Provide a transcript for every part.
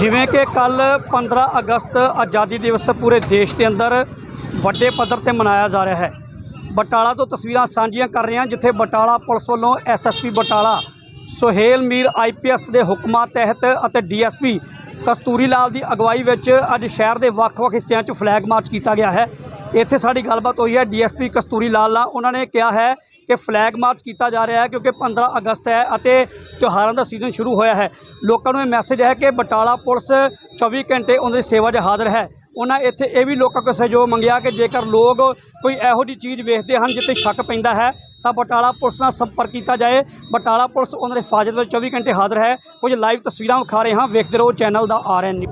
ਜਿਵੇਂ ਕਿ ਕੱਲ 15 ਅਗਸਤ ਆਜ਼ਾਦੀ ਦਿਵਸ ਪੂਰੇ ਦੇਸ਼ ਦੇ ਅੰਦਰ ਵੱਡੇ ਪੱਧਰ ਤੇ ਮਨਾਇਆ ਜਾ ਰਿਹਾ ਹੈ। ਬਟਾਲਾ ਤੋਂ ਤਸਵੀਰਾਂ ਸਾਂਝੀਆਂ ਕਰ ਰਹੇ ਹਾਂ, ਜਿੱਥੇ ਬਟਾਲਾ ਪੁਲਿਸ ਵੱਲੋਂ ਐਸਐਸਪੀ ਬਟਾਲਾ, ਸੁਹੇਲ ਮੀਰ ਆਈਪੀਐਸ ਦੇ ਹੁਕਮਾਂ ਤਹਿਤ ਅਤੇ ਡੀਐਸਪੀ ਕਸਤੂਰੀ ਲਾਲ ਦੀ ਅਗਵਾਈ ਵਿੱਚ ਅੱਜ ਸ਼ਹਿਰ ਦੇ ਵੱਖ-ਵੱਖ ਹਿੱਸਿਆਂ 'ਚ ਫਲੈਗ ਮਾਰਚ ਕੀਤਾ ਗਿਆ ਹੈ। ਇੱਥੇ ਸਾਡੀ ਗੱਲਬਾਤ ਹੋਈ ਹੈ ਡੀਐਸਪੀ ਕਸਤੂਰੀ ਲਾਲ ਨਾਲ। ਉਹਨਾਂ ਨੇ ਕਿਹਾ ਹੈ ਕਿ ਫਲੈਗ ਮਾਰਚ ਕੀਤਾ ਜਾ ਰਿਹਾ ਹੈ ਕਿਉਂਕਿ 15 ਅਗਸਤ ਹੈ ਅਤੇ ਤਿਉਹਾਰਾਂ ਦਾ ਸੀਜ਼ਨ ਸ਼ੁਰੂ ਹੋਇਆ ਹੈ। ਲੋਕਾਂ ਨੂੰ ਇਹ ਮੈਸੇਜ ਹੈ ਕਿ ਬਟਾਲਾ ਪੁਲਿਸ 24 ਘੰਟੇ ਉਹਨਾਂ ਦੀ ਸੇਵਾ 'ਚ ਹਾਜ਼ਰ ਹੈ। ਉਹਨਾਂ ਇੱਥੇ ਇਹ ਵੀ ਲੋਕਾਂ ਕੋਲ ਸਹਿਯੋਗ ਮੰਗਿਆ ਕਿ ਜੇਕਰ ਲੋਕ ਕੋਈ ਇਹੋ ਜਿਹੀ ਚੀਜ਼ ਵੇਖਦੇ ਹਨ ਜਿੱਤੇ ਸ਼ੱਕ ਪੈਂਦਾ ਹੈ, ਤਾਂ ਬਟਾਲਾ ਪੁਲਿਸ ਨਾਲ ਸੰਪਰਕ ਕੀਤਾ ਜਾਏ। ਬਟਾਲਾ ਪੁਲਿਸ ਉਹਨਾਂ ਦੇ ਹਿਫਾਜ਼ਤ ਵਿੱਚ 24 ਘੰਟੇ ਹਾਜ਼ਰ ਹੈ। ਕੁਝ ਲਾਈਵ ਤਸਵੀਰਾਂ ਵਿਖਾ ਰਹੇ ਹਾਂ। ਵੇਖਦੇ ਰਹੋ, ਚੈਨਲ ਦਾ ਆਰਐਨ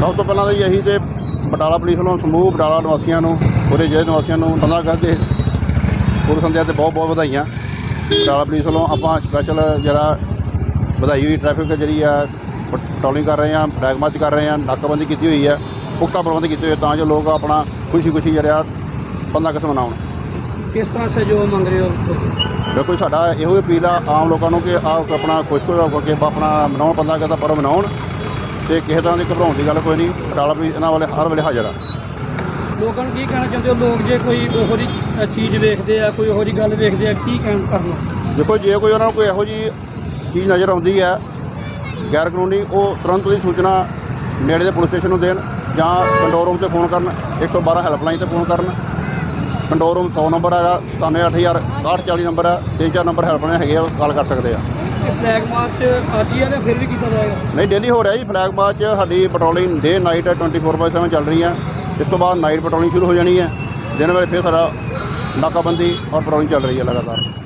ਸਭ ਤੋਂ ਪਹਿਲਾਂ ਤਾਂ ਜੀ ਅਸੀਂ ਤੇ ਬਟਾਲਾ ਪੁਲਿਸ ਵੱਲੋਂ ਸਮੂਹ ਬਟਾਲਾ ਨਿਵਾਸੀਆਂ ਨੂੰ, ਪੂਰੇ ਜ਼ਿਲ੍ਹੇ ਨਿਵਾਸੀਆਂ ਨੂੰ 15 ਅਗਸਤ ਦੇ ਪੂਰਵ ਸੰਧਿਆ ਤੇ ਬਹੁਤ ਬਹੁਤ ਵਧਾਈਆਂ। ਬਟਾਲਾ ਪੁਲਿਸ ਵੱਲੋਂ ਆਪਾਂ ਸਪੈਸ਼ਲ ਜਿਹੜਾ ਵਧਾਈ ਹੋਈ ਟ੍ਰੈਫਿਕ ਜਿਹੜੀ ਆ ਪੈਟਰੋਲਿੰਗ ਕਰ ਰਹੇ ਆ ਫਲੈਗ ਮਾਰਚ ਕਰ ਰਹੇ ਆ ਨਾਕਾਬੰਦੀ ਕੀਤੀ ਹੋਈ ਆ, ਪੁਖਤਾ ਪ੍ਰਬੰਧ ਕੀਤੇ ਹੋਏ ਤਾਂ ਜੋ ਲੋਕ ਆਪਣਾ ਖੁਸ਼ੀ ਖੁਸ਼ੀ ਜਿਹੜਾ 15 ਅਗਸਤ ਮਨਾਉਣ। ਕਿਸ ਤਰ੍ਹਾਂ ਸਹਿਯੋਗ ਮੰਗ ਰਹੇ ਹੋ ਦੇਖੋ ਸਾਡਾ ਇਹੋ ਹੀ ਅਪੀਲ ਆ ਆਮ ਲੋਕਾਂ ਨੂੰ ਕਿ ਆਪ ਆਪਣਾ ਖੁਸ਼ ਹੋ ਕੇ ਆਪਣਾ ਮਨਾਉਣ 15 ਅਗਸਤ ਦਾ ਪਰਵ ਮਨਾਉਣ ਤੇ ਕਿਸੇ ਤਰ੍ਹਾਂ ਦੀ ਘਬਰਾਉਣ ਦੀ ਗੱਲ ਕੋਈ ਨਹੀਂ ਬਟਾਲਾ ਪੁਲਿਸ ਇਹਨਾਂ ਵਾਲੇ ਹਰ ਵੇਲੇ ਹਾਜ਼ਰ ਆ। ਲੋਕਾਂ ਨੂੰ ਕੀ ਕਹਿਣਾ ਚਾਹੁੰਦੇ ਹੋ? ਲੋਕ ਜੇ ਕੋਈ ਉਹੋ ਜਿਹੀ ਚੀਜ਼ ਵੇਖਦੇ ਆ ਕੋਈ ਉਹੋ ਜਿਹੀ ਗੱਲ ਵੇਖਦੇ ਆ ਕੀ ਕਹਿਣ ਕਰਨਾ? ਦੇਖੋ ਜੇ ਕੋਈ ਉਹਨਾਂ ਨੂੰ ਕੋਈ ਇਹੋ ਜੀ ਚੀਜ਼ ਨਜ਼ਰ ਆਉਂਦੀ ਹੈ ਗੈਰ ਕਾਨੂੰਨੀ ਉਹ ਤੁਰੰਤ ਦੀ ਸੂਚਨਾ ਨੇੜੇ ਦੇ ਪੁਲਿਸ ਸਟੇਸ਼ਨ ਨੂੰ ਦੇਣ ਜਾਂ ਕੰਟਰੋਲ ਰੂਮ ਤੇ ਫੋਨ ਕਰਨ 112 ਹੈਲਪਲਾਈਨ ਤੇ ਫੋਨ ਕਰਨ ਕੰਟਰੋਲ ਰੂਮ 100 ਨੰਬਰ ਹੈਗਾ 97000 6040 ਨੰਬਰ ਹੈ ਤਿੰਨ ਚਾਰ ਨੰਬਰ ਹੈਲਪਲਾਈਨ ਹੈਗੇ ਆ ਕਾਲ ਕਰ ਸਕਦੇ ਆ। ਫਲੈਗ ਮਾਰਚ ਅੱਜ ਹੀ ਆ ਫਿਰ ਵੀ ਕੀਤਾ ਜਾਏਗਾ? ਨਹੀਂ ਡੇਲੀ ਹੋ ਰਿਹਾ ਜੀ ਫਲੈਗ ਮਾਰਚ ਸਾਡੀ ਪੈਟਰੋਲਿੰਗ ਡੇ ਨਾਈਟ 24/7 ਚੱਲ ਰਹੀ ਹੈ। ਇਸ ਤੋਂ ਬਾਅਦ ਨਾਈਟ ਪੈਟਰੋਲਿੰਗ ਸ਼ੁਰੂ ਹੋ ਜਾਣੀ ਹੈ। ਦਿਨ ਵੇਲੇ ਫਿਰ ਸਾਡਾ ਨਾਕਾਬੰਦੀ ਔਰ ਪੈਟਰੋਲਿੰਗ ਚੱਲ ਰਹੀ ਹੈ ਲਗਾਤਾਰ।